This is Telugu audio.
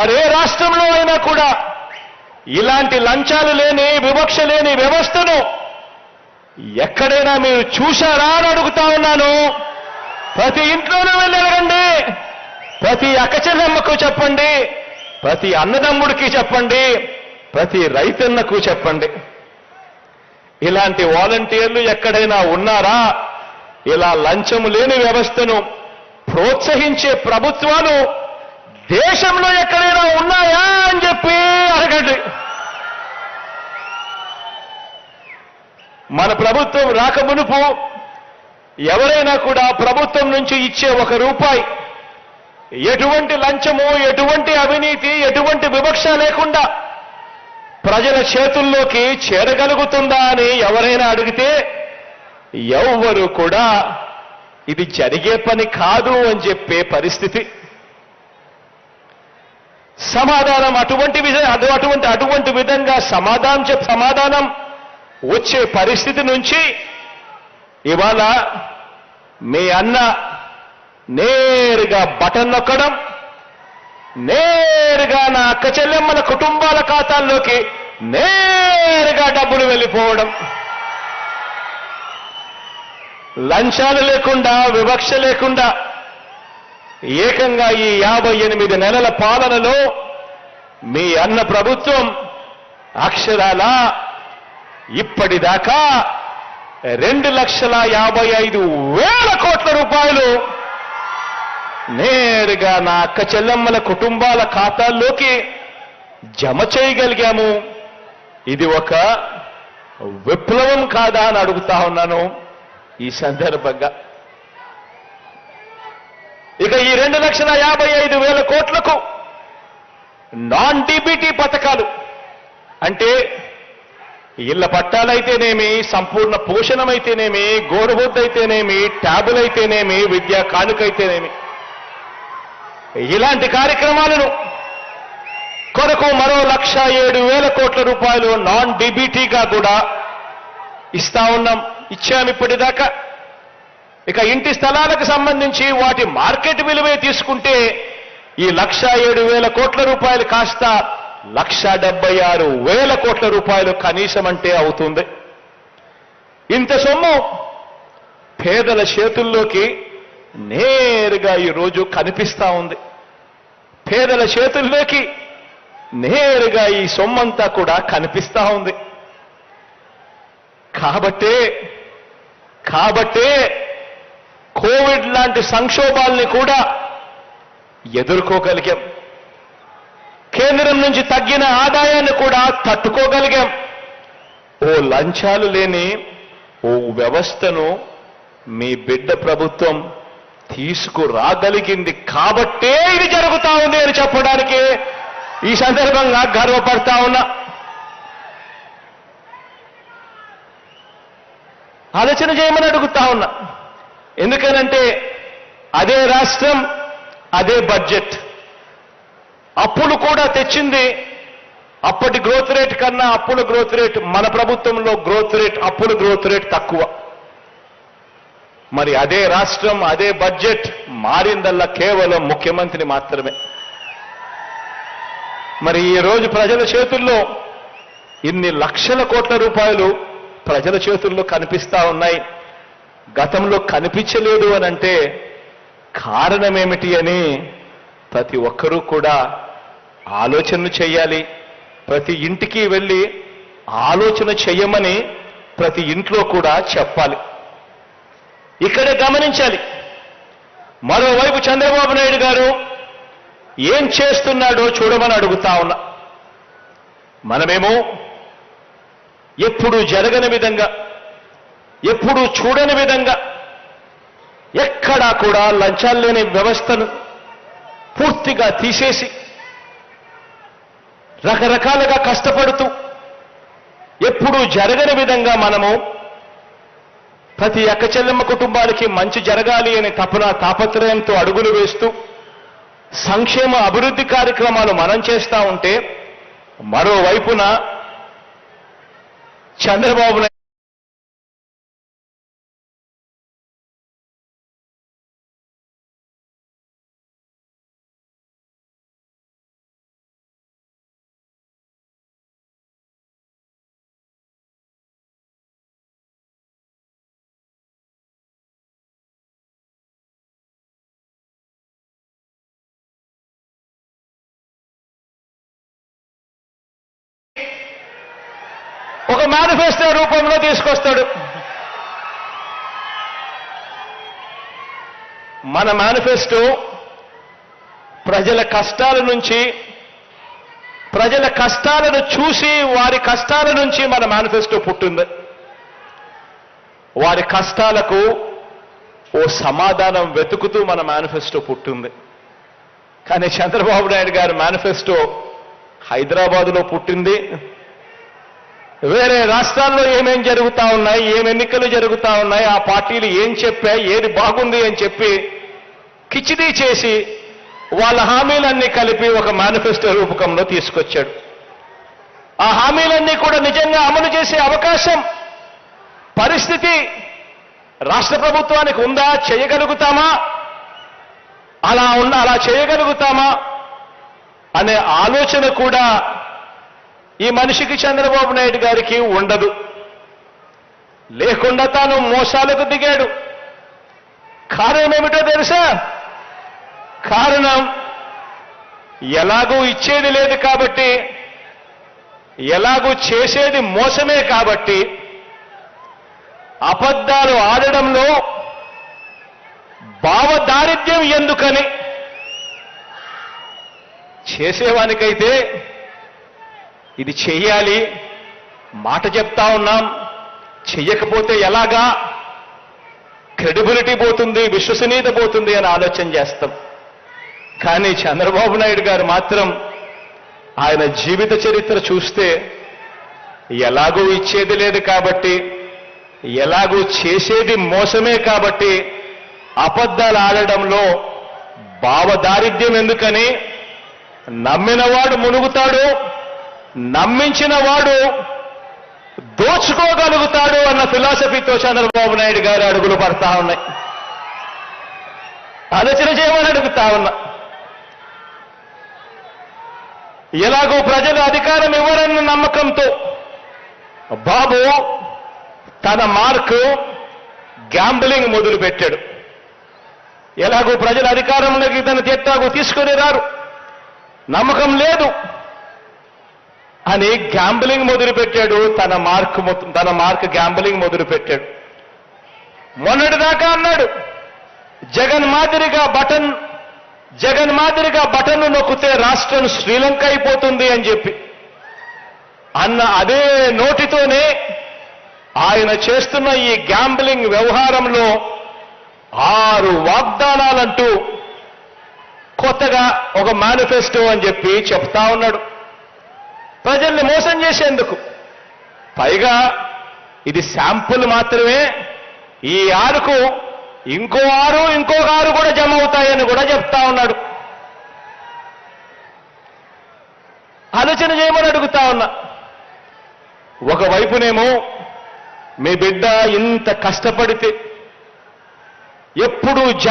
మరే రాష్ట్రంలో అయినా కూడా ఇలాంటి లంచాలు లేని వివక్ష లేని వ్యవస్థను ఎక్కడైనా మీరు చూశారా అని అడుగుతా ఉన్నాను. ప్రతి ఇంట్లోనూ వెళ్ళి అడగండి ప్రతి అక్కచెల్లమ్మకు చెప్పండి. ప్రతి అన్నదమ్ముడికి చెప్పండి. ప్రతి రైతన్నకు చెప్పండి. ఇలాంటి వాలంటీర్లు ఎక్కడైనా ఉన్నారా? ఇలా లంచము లేని వ్యవస్థను ప్రోత్సహించే ప్రభుత్వాలు దేశంలో ఎక్కడైనా ఉన్నాయా అని చెప్పి అడగండి. మన ప్రభుత్వం రాక మునుపు ఎవరైనా కూడా ప్రభుత్వం నుంచి ఇచ్చే ఒక రూపాయి ఎటువంటి లంచము ఎటువంటి అవినీతి ఎటువంటి వివక్ష లేకుండా ప్రజల చేతుల్లోకి చేరగలుగుతుందా అని ఎవరైనా అడిగితే ఎవ్వరు కూడా ఇది జరిగే పని కాదు అని చెప్పే పరిస్థితి. సమాధానం అటువంటి విధ అటు- అటువంటి అటువంటి విధంగా సమాధానం చెప్ సమాధానం వచ్చే పరిస్థితి నుంచి ఇవాళ మీ అన్న నేరుగా బటన్ నొక్కడం నేరుగా నా అక్క చెల్లెమ్మల కుటుంబాల ఖాతాల్లోకి నేరుగా డబ్బులు వెళ్ళిపోవడం. లంచాలు లేకుండా వివక్ష లేకుండా ఏకంగా ఈ యాభై ఎనిమిది నెలల పాలనలో మీ అన్న ప్రభుత్వం అక్షరాల ఇప్పటిదాకా రెండు లక్షల యాభై ఐదు వేల కోట్ల రూపాయలు నేరుగా నా అక్క చెల్లెమ్మల కుటుంబాల ఖాతాల్లోకి జమ చేయగలిగాము. ఇది ఒక విప్లవం కాదా అని అడుగుతా ఉన్నాను. ఈ సందర్భంగా లక్షల యాభై ఐదు వేల కోట్లకు నాన్ డిబిటీ పథకాలు. అంటే ఇళ్ళ పట్టాలైతేనేమి సంపూర్ణ పోషణమైతేనేమి గోరుబొద్దైతేనేమి ట్యాబులైతేనేమి విద్యా కానుకైతేనేమి. ఇలాంటి కార్యక్రమాలను కొరకు మరో లక్ష ఏడు వేల కోట్ల రూపాయలు నాన్ డిబిటీగా కూడా ఇస్తా ఉన్నాం. ఇచ్చాం ఇప్పటిదాకా. ఇక ఇంటి స్థలాలకు సంబంధించి వాటి మార్కెట్ విలువే తీసుకుంటే ఈ లక్ష ఏడు వేల కోట్ల రూపాయలు కాస్త లక్ష డెబ్బై ఆరు వేల కోట్ల రూపాయలు కనీసం అంటే అవుతుంది. ఇంత సొమ్ము పేదల చేతుల్లోకి నేరుగా ఈరోజు కనిపిస్తా ఉంది. పేదల చేతుల్లోకి నేరుగా ఈ సొమ్మంతా కూడా కనిపిస్తా ఉంది. కాబట్టే కాబట్టే కోవిడ్ లాంటి సంక్షోభాల్ని కూడా ఎదుర్కోగలిగాం. కేంద్రం నుంచి తగ్గిన ఆదాయాన్ని కూడా తట్టుకోగలిగాం. ఓ లంచాలు లేని ఓ వ్యవస్థను మీ బిడ్డ ప్రభుత్వం తీసుకురాగలిగింది కాబట్టే ఇది జరుగుతా ఉంది అని చెప్పడానికి ఈ సందర్భంగా గర్వపడతా ఉన్నా. ఆలోచన చేయమని అడుగుతా ఉన్నా. ఎందుకనంటే అదే రాష్ట్రం అదే బడ్జెట్. అప్పులు కూడా తెచ్చింది అప్పటి గ్రోత్ రేట్ కన్నా అప్పుల గ్రోత్ రేట్ మన ప్రభుత్వంలో గ్రోత్ రేట్ అప్పుల గ్రోత్ రేట్ తక్కువ. మరి అదే రాష్ట్రం అదే బడ్జెట్ మారిందల్లా కేవలం ముఖ్యమంత్రి మాత్రమే. మరి ఈ రోజు ప్రజల చేతుల్లో ఇన్ని లక్షల కోట్ల రూపాయలు ప్రజల చేతుల్లో కనిపిస్తా ఉన్నాయి. గతంలో కనిపించలేదు అని అంటే కారణమేమిటి అని ప్రతి ఒక్కరూ కూడా ఆలోచనలు చేయాలి. ప్రతి ఇంటికి వెళ్ళి ఆలోచన చేయమని ప్రతి ఇంట్లో కూడా చెప్పాలి. ఇక్కడే గమనించాలి. మరోవైపు చంద్రబాబు నాయుడు గారు ఏం చేస్తున్నాడో చూడమని అడుగుతా ఉన్నా. మనమేమో ఎప్పుడు జరగని విధంగా ఎప్పుడు చూడని విధంగా ఎక్కడా కూడా లంచాలు లేని వ్యవస్థను పూర్తిగా తీసేసి రకరకాలుగా కష్టపడుతూ ఎప్పుడూ జరగని విధంగా మనము ప్రతి అక్క చెల్లెమ్మ కుటుంబానికి మంచి జరగాలి అనే తపన తాపత్రయంతో అడుగులు వేస్తూ సంక్షేమ అభివృద్ధి కార్యక్రమాలు మనం చేస్తా ఉంటే మరోవైపున చంద్రబాబు మేనిఫెస్టో రూపంలో తీసుకొస్తాడు. మన మేనిఫెస్టో ప్రజల కష్టాల నుంచి ప్రజల కష్టాలను చూసి వారి కష్టాల నుంచి మన మేనిఫెస్టో పుట్టింది. వారి కష్టాలకు ఓ సమాధానం వెతుకుతూ మన మేనిఫెస్టో పుట్టింది. కానీ చంద్రబాబు నాయుడు గారి మేనిఫెస్టో హైదరాబాదులో పుట్టింది. వేరే రాష్ట్రాల్లో ఏమేం జరుగుతా ఉన్నాయి ఏం ఎన్నికలు జరుగుతా ఉన్నాయి ఆ పార్టీలు ఏం చెప్పాయి ఏది బాగుంది అని చెప్పి కిచిడీ చేసి వాళ్ళ హామీలన్నీ కలిపి ఒక మేనిఫెస్టో రూపకంలో తీసుకొచ్చాడు. ఆ హామీలన్నీ కూడా నిజంగా అమలు చేసే అవకాశం పరిస్థితి రాష్ట్ర ప్రభుత్వానికి ఉందా చేయగలుగుతామా? అలా ఉన్న అలా చేయగలుగుతామా? అనే ఆలోచన కూడా ఈ మనిషికి చంద్రబాబు నాయుడు గారికి ఉండదు. లేకుండా తాను మోసాలకు దిగాడు. కారణం ఏమిటో తెలుసా? కారణం ఎలాగూ ఇచ్చేది లేదు కాబట్టి ఎలాగూ చేసేది మోసమే కాబట్టి అబద్ధాలు ఆడడంలో భావదారిద్ర్యం ఎందుకని? చేసేవానికైతే ఇది చేయాలి. మాట చెప్తా ఉన్నాం. చెయ్యకపోతే ఎలాగా? క్రెడిబిలిటీ పోతుంది విశ్వసనీయత పోతుంది అని ఆలోచన చేస్తాం. కానీ చంద్రబాబు నాయుడు గారు మాత్రం ఆయన జీవిత చరిత్ర చూస్తే ఎలాగూ ఇచ్చేది లేదు కాబట్టి ఎలాగూ చేసేది మోసమే కాబట్టి అబద్ధాలు ఆడడంలో భావదారిద్ర్యం ఎందుకని నమ్మినవాడు మునుగుతాడు నమ్మించిన వాడు దోచుకోగలుగుతాడు అన్న ఫిలాసఫీతో చంద్రబాబు నాయుడు గారు అడుగులు పడతా ఉన్నాయి. ఆలోచన చేయమని అడుగుతా ఉన్నా. ఎలాగో ప్రజలు అధికారం ఇవ్వరన్న నమ్మకంతో బాబు తన మార్కు గ్యాంబ్లింగ్ మొదలుపెట్టాడు. ఎలాగో ప్రజల అధికారంలోకి తన తీర్థాకు తీసుకొని రారు నమ్మకం లేదు. అని గ్యాంబ్లింగ్ మొదలుపెట్టాడు. తన మార్క్ మొత్తం తన మార్క్ గ్యాంబ్లింగ్ మొదలుపెట్టాడు. మొన్నటిదాకా అన్నాడు జగన్ మాదిరిగా బటన్ జగన్ మాదిరిగా బటన్ నొక్కితే రాష్ట్రం శ్రీలంక అయిపోతుంది అని చెప్పి. అన్న అదే నోటితోనే ఆయన చేస్తున్న ఈ గ్యాంబ్లింగ్ వ్యవహారంలో ఆరు వాగ్దానాలంటూ కొత్తగా ఒక మేనిఫెస్టో అని చెప్పి చెప్తా ఉన్నాడు. ప్రజల్ని మోసం చేసేందుకు. పైగా ఇది శాంపుల్ మాత్రమే. ఈ ఆరుకు ఇంకో ఆరు ఇంకొక ఆరు కూడా జమ అవుతాయని కూడా చెప్తా ఉన్నాడు. ఆలోచన చేయమని అడుగుతా ఉన్నా. ఒకవైపునేమో మీ బిడ్డ ఇంత కష్టపడితే ఎప్పుడు జర